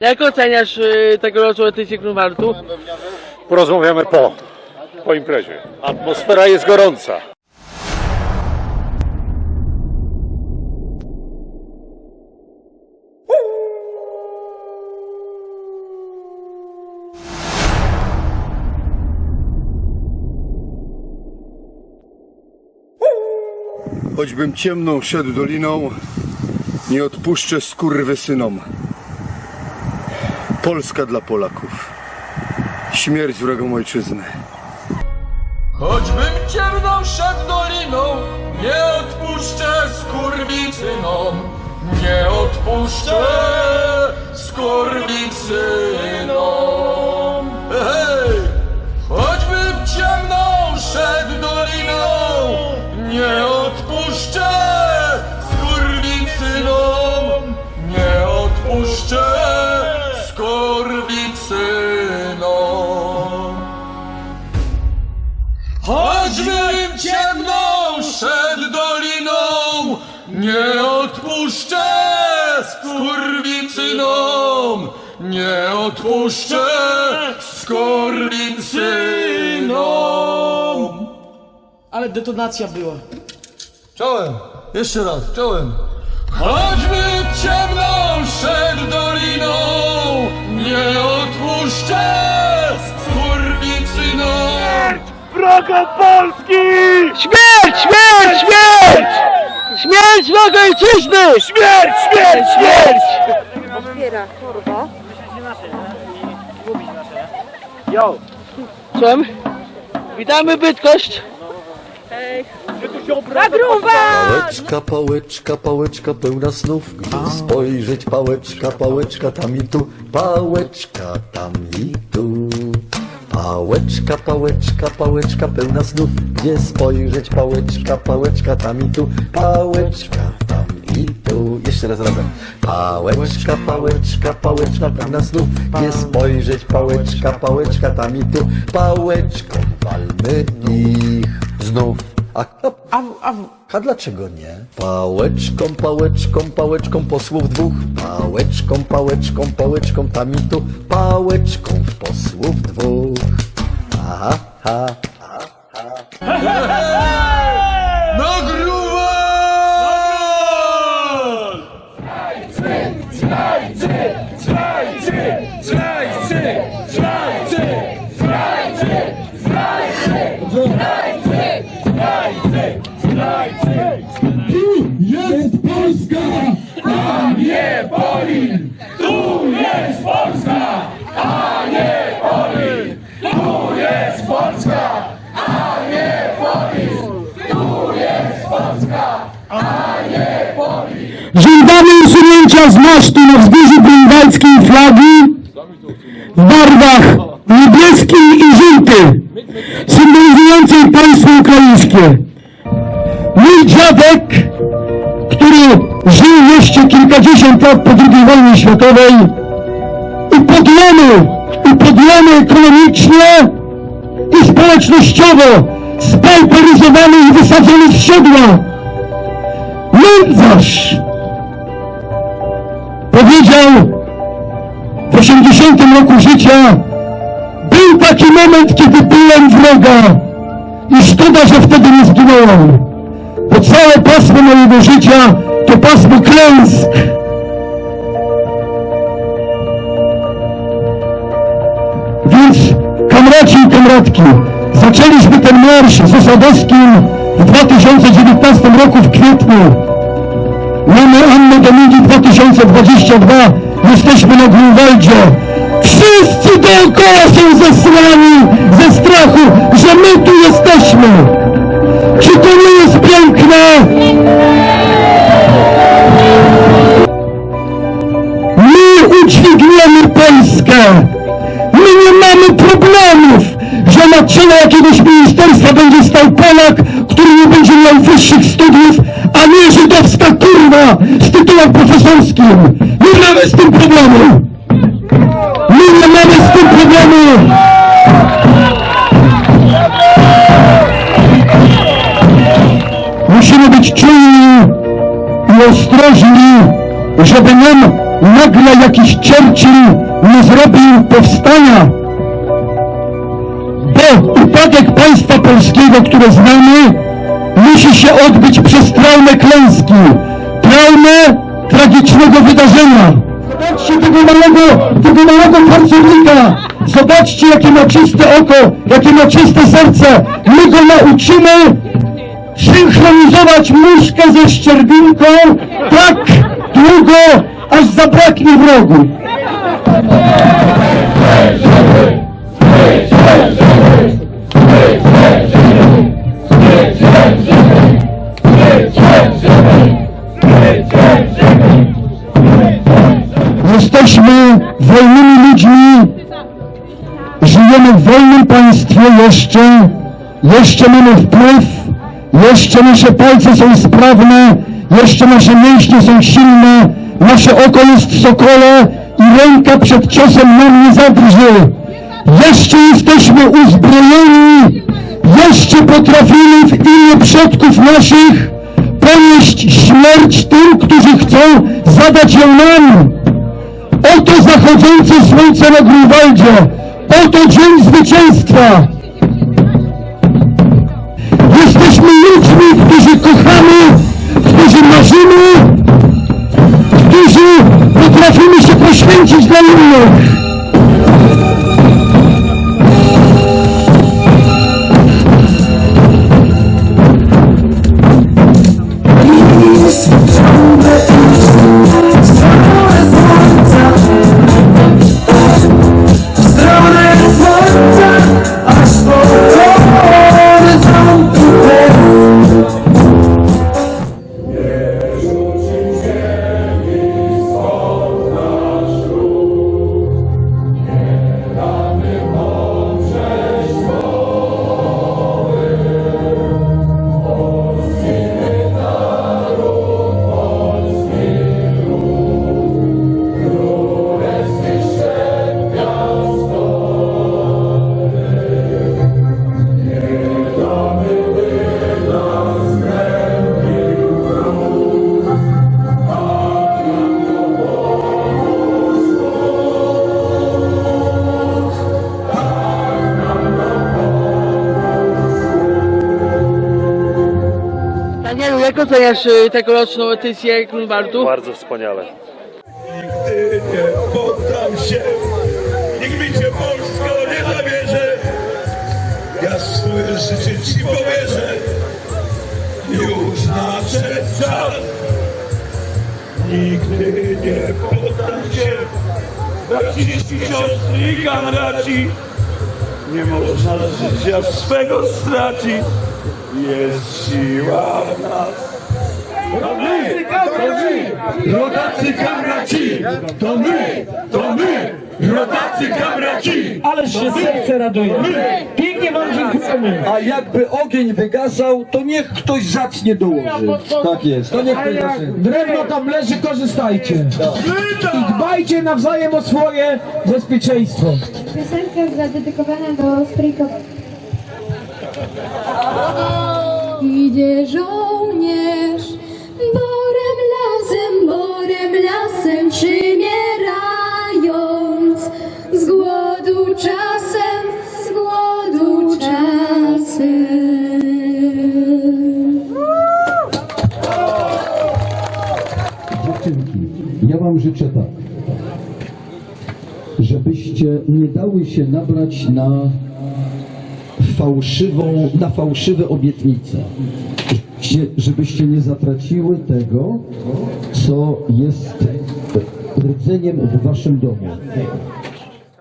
Jak oceniasz y, tegoroczną edycję Grunwaldu? Porozmawiamy po, po imprezie. Atmosfera jest gorąca. Choćbym ciemną szedł doliną, nie odpuszczę skurwysynom. Polska dla Polaków. Śmierć wrogom ojczyzny. Choćbym ciemną szedł doliną, nie odpuszczę skurwicynom. Nie odpuszczę skurwicynom. Nie odpuszczę skurwicynom, nie odpuszczę skurwicynom. Ale detonacja była. Czołem, jeszcze raz, czołem. Choćbym ciemną szedł doliną, nie odpuszczę skurwicynom. Śmierć! Śmierć! Śmierć! Śmierć wroga ojczyzny! Śmierć! Śmierć! Śmierć! otwiera torba. Słucham? Witamy Bydgoszcz! Pałeczka, pałeczka, pałeczka pełna snów, gdzie spojrzeć pałeczka, pałeczka tam i tu, pałeczka tam i tu. Pałeczka, pałeczka, pałeczka pełna snów, gdzie spojrzeć? Pałeczka, pałeczka tam i tu, pałeczka tam i tu. Jeszcze raz razem. Pałeczka, pałeczka, pałeczka pełna snów, gdzie spojrzeć? Pałeczka, pałeczka tam i tu, pałeczką walmy ich. Znów. A, a, a, a dlaczego nie? Pałeczką, pałeczką, pałeczką posłów dwóch. Pałeczką, pałeczką, pałeczką tam i tu. Pałeczką w posłów dwóch. Aha, ha. Nagruwal! Jest Polska, a nie Polin! Tu jest Polska, a nie Polin! Tu jest Polska, a nie Polin! Tu jest Polska, a nie Polin! Żądamy usunięcia z mostu na wzgórzu grunwaldzkiej flagi w barwach niebieskiej i żółtej, symbolizującej państwo ukraińskie. Mój dziadek, który żył jeszcze kilkadziesiąt lat po II wojnie światowej, upodlony, upodlony ekonomicznie i społecznościowo, spauperyzowany i wysadzony z siodła, nędzarz, powiedział w 80 roku życia był taki moment, kiedy byłem wroga i szkoda, że wtedy nie zginąłem, bo całe pasmo mojego życia to pasmo klęsk. Więc kamraci i kamratki, zaczęliśmy ten marsz z Osadowskim w 2019 roku w kwietniu. Mamy Anno Domini 2022, jesteśmy na Grunwaldzie. Wszyscy dookoła są zesłani ze strachu, że my tu jesteśmy. Czele jakiegoś ministerstwa będzie stał Polak, który nie będzie miał wyższych studiów, a nie żydowska kurwa z tytułem profesorskim. Nie mamy z tym problemu. My nie mamy z tym problemu. Musimy być czujni i ostrożni, żeby nam nagle jakiś Churchill nie zrobił powstania, upadek państwa polskiego, które znamy, musi się odbyć przez traumę klęski, traumę tragicznego wydarzenia. Zobaczcie tego małego, tego małego pracownika. Zobaczcie, jakie ma czyste oko, jakie ma czyste serce. My go nauczymy synchronizować muszkę ze szczerbinką tak długo, aż zabraknie wrogu. Jesteśmy wolnymi ludźmi, żyjemy w wolnym państwie jeszcze, jeszcze mamy wpływ, jeszcze nasze palce są sprawne, jeszcze nasze mięśnie są silne, nasze oko jest sokole i ręka przed ciosem nam nie zadrży. Jeszcze jesteśmy uzbrojeni, jeszcze potrafimy w imię przodków naszych ponieść śmierć tym, którzy chcą zadać ją nam. Oto zachodzące słońce na Grunwaldzie. Oto dzień zwycięstwa. Jesteśmy ludźmi, którzy kochamy, którzy marzymy, którzy potrafimy się poświęcić dla innych. Jak oceniasz y, tegoroczną edycję Grunwaldu? Bardzo wspaniale. Nigdy nie poddam się. Nikt mi cię Polsko nie zabierze. Ja swoje życie ci powierzę. Już nadszedł czas. Nigdy nie poddam się. Braciści, siostry i kamraci. Nie można życia swego stracić. Jest siła w nas. To my! To my! Rodacy kamraci! To my! To my! Rodacy kamraci! Ależ się serce raduje. Pięknie wam dziękujemy. A jakby ogień wygasał, to niech ktoś zacznie dołoży. Tak jest. To niech ktoś zacznie. Drewno tam leży, korzystajcie. I dbajcie nawzajem o swoje bezpieczeństwo. Piosenka zadedykowana do stryjka. Idzie żołnierz borem lasem, borem lasem przymierając z głodu czasem, z głodu czasem. Dziewczynki, ja wam życzę tak, żebyście nie dały się nabrać na fałszywą, na fałszywe obietnice. Żebyście- nie zatraciły tego, co jest rdzeniem w waszym domu.